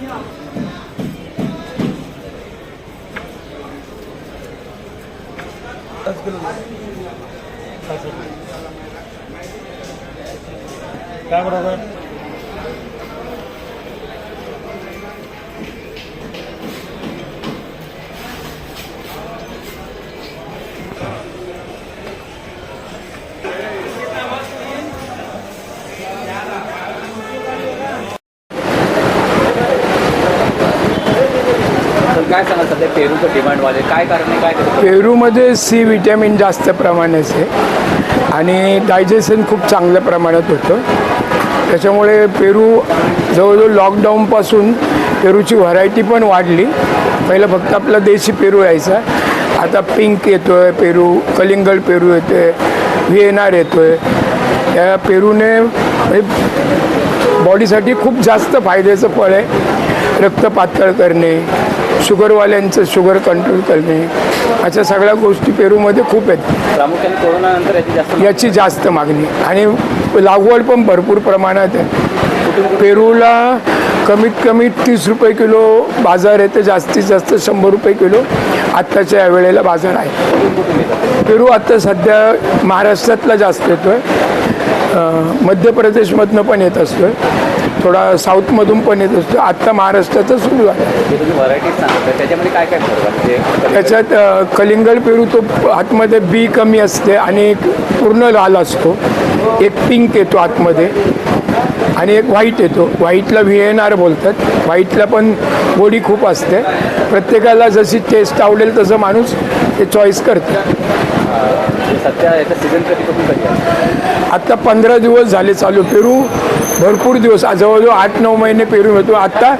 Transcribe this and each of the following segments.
Yeah. काय बरोबर? सध्या पेरूचं डिमांड वाढेल. काय कारण आहे? काय पेरूमध्ये सी विटॅमिन जास्त प्रमाणात आहे. आणि डायजेशन खूप चांगल्या प्रमाणात होतं. त्याच्यामुळे पेरू जवळजवळ लॉकडाऊनपासून पेरूची व्हरायटी पण वाढली. पहिलं फक्त आपला देशी पेरू यायचा. आता पिंक येतो आहे पेरू कलिंगड पेरू येतो आहे व्ही येतो आहे त्या पेरूने म्हणजे बॉडीसाठी खूप जास्त फायद्याचं फळ आहे. रक्त पातळ करणे शुगरवाल्यांचं शुगर कंट्रोल करणे. अशा सगळ्या गोष्टी पेरूमध्ये खूप आहेत. प्रामुख्याने कोरोना नंतर याची जास्त याची जास्त मागणी. आणि लागवड पण भरपूर प्रमाणात आहे. पेरूला कमीत कमी तीस रुपये किलो बाजार आहे तर जास्तीत जास्त शंभर रुपये किलो आत्ताच्या या वेळेला बाजार आहे. पेरू आत्ता सध्या महाराष्ट्रातला जास्त येतो आहे मध्य प्रदेशमधनं पण येत असतो आहे थोडा साऊथमधून पण येत असतो. आत्ता महाराष्ट्राचं सुरू आहे त्याच्यामध्ये काय काय आहे? म्हणजे त्याच्यात कलिंगड पेरू तो आतमध्ये बी कमी असते आणि एक पूर्ण लाल असतो. एक पिंक येतो आतमध्ये आणि एक व्हाईट येतो. व्हाईटला व्ही एन आर बोलतात. व्हाईटला पण गोडी खूप असते. प्रत्येकाला जशी टेस्ट आवडेल तसं माणूस ते चॉईस करते. आत्ता पंधरा दिवस झाले चालू पेरू. भरपूर दिवस जवळजवळ आठ नऊ महिने पेरू होतो आत्ता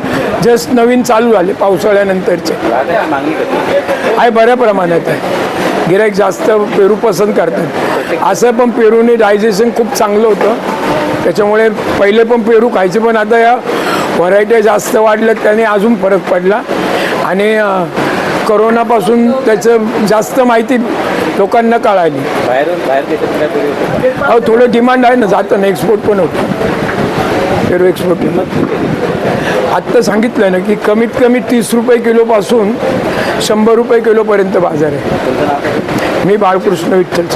जस्ट नवीन चालू झाले पावसाळ्यानंतरचे. आहे बऱ्या प्रमाणात आहे. गिराईक जास्त पेरू पसंत करतात. असं पण पेरूने डायजेशन खूप चांगलं होतं. त्याच्यामुळे पहिले पण पेरू खायचे पण आता या व्हरायट्या जास्त वाढल्यात त्याने अजून फरक पडला. आणि करोनापासून त्याचं जास्त माहिती लोकांना कळाली. बाहेरून बाहेर देशात? अहो थोडं डिमांड आहे ना जातं ना एक्सपोर्ट पण होतं. पेरू एक्सपोर्ट आत्ता सांगितलं ना की कमीत कमी तीस रुपये किलोपासून शंभर रुपये किलोपर्यंत बाजार आहे? मी बाळकृष्ण विठ्ठल